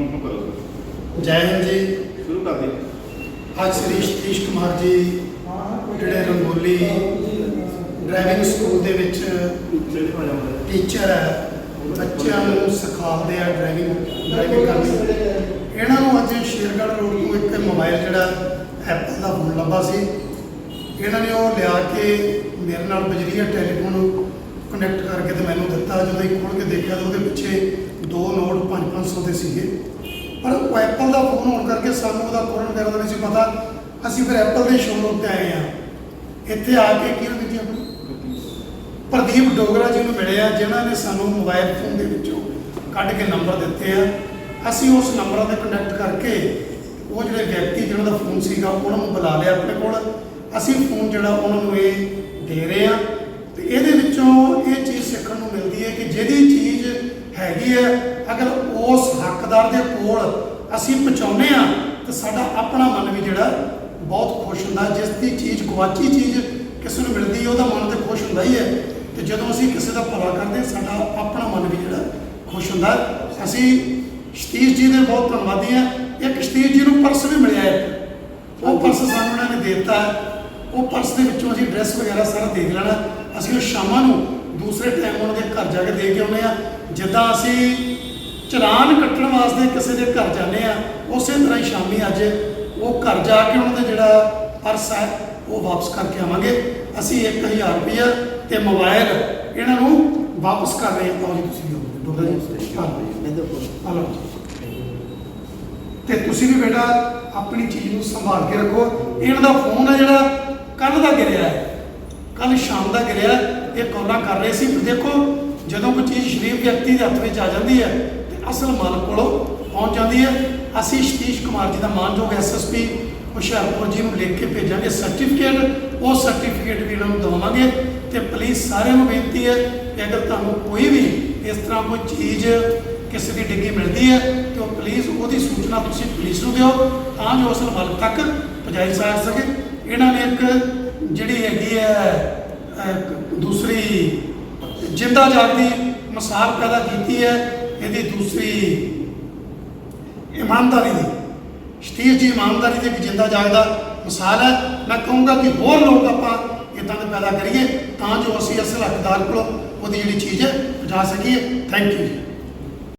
ਹੁਣ ਹੁਣ ਕਰੋ ਸਰ। ਜੈ ਹਿੰਦ ਜੀ। ਸ਼ੁਰੂ ਕਰ ਦੇ ਅੱਜ ਸ੍ਰੀ ਸਤੀਸ਼ ਕੁਮਾਰ ਜੀ ਜਿਹੜੇ ਰੰਗੋਲੀ ਡਰਾਈਵਿੰਗ ਸਕੂਲ ਦੇ ਵਿੱਚ ਟੀਚਰ ਹੈ ਬੱਚਿਆਂ ਨੂੰ ਸਿਖਾਉਂਦੇ ਆ ਡਰਾਈਵਿੰਗ ਡਰਾਈਵਿੰਗ ਕਰਨੀ। ਇਹਨਾਂ ਨੂੰ ਅੱਜ ਸ਼ੇਰਗੜ੍ਹ ਰੋਡ ਤੋਂ ਇੱਕ ਮੋਬਾਈਲ ਜਿਹੜਾ ਐਪਲ ਦਾ ਫੋਨ ਲੱਭਾ ਸੀ। ਇਹਨਾਂ ਨੇ ਉਹ ਲਿਆ ਕੇ ਮੇਰੇ ਨਾਲ ਬਜਰੀਆ ਟੈਲੀਫੋਨ ਕਨੈਕਟ ਕਰਕੇ ਤੇ ਮੈਨੂੰ ਦਿੱਤਾ, ਜਦੋਂ ਇਹ ਖੋਲ ਕੇ ਦੇਖਿਆ ਤਾਂ ਉਹਦੇ ਪਿੱਛੇ ਦੋ ਨੋਟ 5-500 ਦੇ ਸੀਗੇ। ਪਰ ਉਹ ਐਪਲ ਦਾ ਫੋਨ ਹੋਣ ਕਰਕੇ ਸਾਨੂੰ ਉਹਦਾ ਕੋਰਨ ਕਰਨ ਦਾ ਨਹੀਂ ਸੀ ਪਤਾ। ਅਸੀਂ ਫਿਰ ਐਪਲ ਦੇ ਸ਼ੋਰੂਮ ਤੇ ਆਏ ਆ ਇੱਥੇ ਆ ਕੇ ਕੀ ਹੁੰਦੀ ਆਪਣੀ ਪ੍ਰਦੀਪ ਡੋਗਰਾ ਜੀ ਨੂੰ ਮਿਲਿਆ ਆ ਜਿਨ੍ਹਾਂ ਨੇ ਸਾਨੂੰ ਮੋਬਾਈਲ ਫੋਨ ਦੇ ਵਿੱਚੋਂ ਕੱਢ ਕੇ ਨੰਬਰ ਦਿੱਤੇ ਆ। ਅਸੀਂ ਉਸ ਨੰਬਰਾਂ ਤੇ ਕੰਟੈਕਟ ਕਰਕੇ ਉਹ ਜਿਹੜੇ ਵਿਅਕਤੀ ਜਿਹਨਾਂ ਦਾ ਫੋਨ ਸੀਗਾ, ਉਹਨਾਂ ਨੂੰ ਬੁਲਾ ਲਿਆ ਆਪਣੇ ਕੋਲ। ਅਸੀਂ ਫੋਨ ਜਿਹੜਾ ਉਹਨਾਂ ਨੂੰ ਇਹ ਦੇ ਰਹੇ ਆ ਇਹਦੇ ਵਿੱਚੋਂ ਇਹ ਚੀਜ਼ ਸਿੱਖਣ ਨੂੰ ਮਿਲਦੀ ਹੈ ਕਿ ਜਿਹਦੀ ਚੀਜ਼ ਹੈਗੀ ਹੈ, ਅਗਰ ਉਸ ਹੱਕਦਾਰ ਦੇ ਕੋਲ ਅਸੀਂ ਪਹੁੰਚਾਉਂਦੇ ਆ ਤਾਂ ਸਾਡਾ ਆਪਣਾ ਮਨ ਵੀ ਜਿਹੜਾ ਬਹੁਤ ਖੁਸ਼ ਹੁੰਦਾ। ਜਿਸ ਦੀ ਚੀਜ਼ ਗਵਾਚੀ ਚੀਜ਼ ਕਿਸੇ ਨੂੰ ਮਿਲਦੀ ਹੈ, ਉਹਦਾ ਮਨ ਤੇ ਖੁਸ਼ ਹੁੰਦਾ ਹੀ ਹੈ। ਤੇ ਜਦੋਂ ਅਸੀਂ ਕਿਸੇ ਦਾ ਭਲਾ ਕਰਦੇ ਸਾਡਾ ਆਪਣਾ ਮਨ ਵੀ ਜਿਹੜਾ ਖੁਸ਼ ਹੁੰਦਾ ਅਸੀਂ ਸਤੀਸ਼ ਜੀ ਦੇ ਬਹੁਤ ਧੰਨਵਾਦੀ ਹਾਂ। ਇੱਕ ਸਤੀਸ਼ ਜੀ ਨੂੰ ਪਰਸ ਵੀ ਮਿਲਿਆ ਹੈ। ਉਹ ਪਰਸ ਸਾਨੂੰ ਉਹਨਾਂ ਨੇ ਦੇ ਦਿੱਤਾ ਉਹ ਪਰਸ ਦੇ ਵਿੱਚੋਂ ਅਸੀਂ ਡਰੈਸ ਵਗੈਰਾ ਸਾਰਾ ਦੇਖ ਲੈਣਾ। ਅਸੀਂ ਉਹ ਸ਼ਾਮਾਂ ਨੂੰ ਦੂਸਰੇ ਟਾਈਮ ਉਹਨਾਂ ਦੇ ਘਰ ਜਾ ਕੇ ਦੇ ਕੇ ਆਉਂਦੇ ਆ ਜਿੱਦਾਂ ਅਸੀਂ ਚਲਾਨ ਕੱਟਣ ਵਾਸਤੇ ਕਿਸੇ ਦੇ ਘਰ ਜਾਂਦੇ ਆ ਉਸੇ ਤਰ੍ਹਾਂ ਹੀ ਸ਼ਾਮੀ ਅੱਜ ਉਹ ਘਰ ਜਾ ਕੇ ਉਹਨਾਂ ਦਾ ਜਿਹੜਾ ਪਰਸ ਹੈ, ਉਹ ਵਾਪਸ ਕਰਕੇ ਆਵਾਂਗੇ। ਅਸੀਂ 1000 ਰੁਪਇਆ ਤੇ ਮੋਬਾਈਲ ਇਹਨਾਂ ਨੂੰ ਵਾਪਸ ਕਰ ਰਹੇ ਹਾਂ। ਜੀ, ਤੁਸੀਂ ਦਿਓ ਡੋਲਾ ਜੀ ਆ ਤੇ ਤੁਸੀਂ ਵੀ ਬੇਟਾ ਆਪਣੀ ਚੀਜ਼ ਨੂੰ ਸੰਭਾਲ ਕੇ ਰੱਖੋ। ਇਹਨਾਂ ਦਾ ਫੋਨ ਹੈ ਜਿਹੜਾ ਕੱਲ ਦਾ ਗਿਰਿਆ ਹੈ। ਕੱਲ ਸ਼ਾਮ ਦਾ ਗਿਰਿਆ ਇਹ ਕਾਲਾਂ ਕਰ ਰਹੇ ਸੀ। ਦੇਖੋ, ਜਦੋਂ ਕੋਈ ਚੀਜ਼ ਸ਼ਰੀਫ ਵਿਅਕਤੀ ਦੇ ਹੱਥ ਵਿੱਚ ਆ ਜਾਂਦੀ ਹੈ, ਤੇ ਅਸਲ ਮਾਲਕ ਕੋਲੋਂ ਪਹੁੰਚ ਜਾਂਦੀ ਹੈ। ਅਸੀਂ ਸਤੀਸ਼ ਕੁਮਾਰ ਜੀ ਦਾ ਮਾਨਯੋਗ ਐਸਐਸਪੀ ਹੁਸ਼ਿਆਰਪੁਰ ਜੀ ਨੂੰ ਲਿਖ ਕੇ ਭੇਜਾਂਗੇ ਸਰਟੀਫਿਕੇਟ ਉਹ ਸਰਟੀਫਿਕੇਟ ਵੀ ਇਹਨਾਂ ਨੂੰ ਦਵਾਵਾਂਗੇ ਤੇ ਪਲੀਜ਼ ਸਾਰਿਆਂ ਨੂੰ ਬੇਨਤੀ ਹੈ ਕਿ ਅਗਰ ਤੁਹਾਨੂੰ ਕੋਈ ਵੀ ਇਸ ਤਰ੍ਹਾਂ ਕੋਈ ਚੀਜ਼ ਕਿਸੇ ਦੀ ਡਿੱਗੀ ਮਿਲਦੀ ਹੈ, ਤੇ ਉਹ ਪਲੀਜ਼ ਉਹਦੀ ਸੂਚਨਾ ਤੁਸੀਂ ਪੁਲਿਸ ਨੂੰ ਦਿਓ, ਤਾਂ ਜੋ ਅਸਲ ਮਾਲਕ ਤੱਕ ਪਹੁੰਚਾਈ ਜਾ ਸਕੇ। ਇਹਨਾਂ ਨੇ ਇੱਕ ਜਿਹੜੀ ਹੈਗੀ ਹੈ ਦੂਸਰੀ ਜਿੰਦਾ ਜਾਗਦੀ ਮਿਸਾਲ ਪੈਦਾ ਕੀਤੀ ਹੈ, ਇਹਦੀ ਦੂਸਰੀ ਇਮਾਨਦਾਰੀ ਦੀ। ਸਤੀਸ਼ ਜੀ ਇਮਾਨਦਾਰੀ ਦੀ ਇੱਕ ਜਿੰਦਾ ਜਾਗਦਾ ਮਿਸਾਲ ਹੈ। ਮੈਂ ਕਹੂੰਗਾ ਕਿ ਹੋਰ ਲੋਕ ਆਪਾਂ ਇਦਾਂ ਦੇ ਪੈਦਾ ਕਰੀਏ ਤਾਂ ਜੋ ਅਸੀਂ ਅਸਲ ਹੱਕਦਾਰ ਕੋਲ ਉਹਦੀ ਜਿਹੜੀ ਚੀਜ਼ ਹੈ, ਪਹੁੰਚਾ ਸਕੀਏ। ਥੈਂਕ ਯੂ ਜੀ।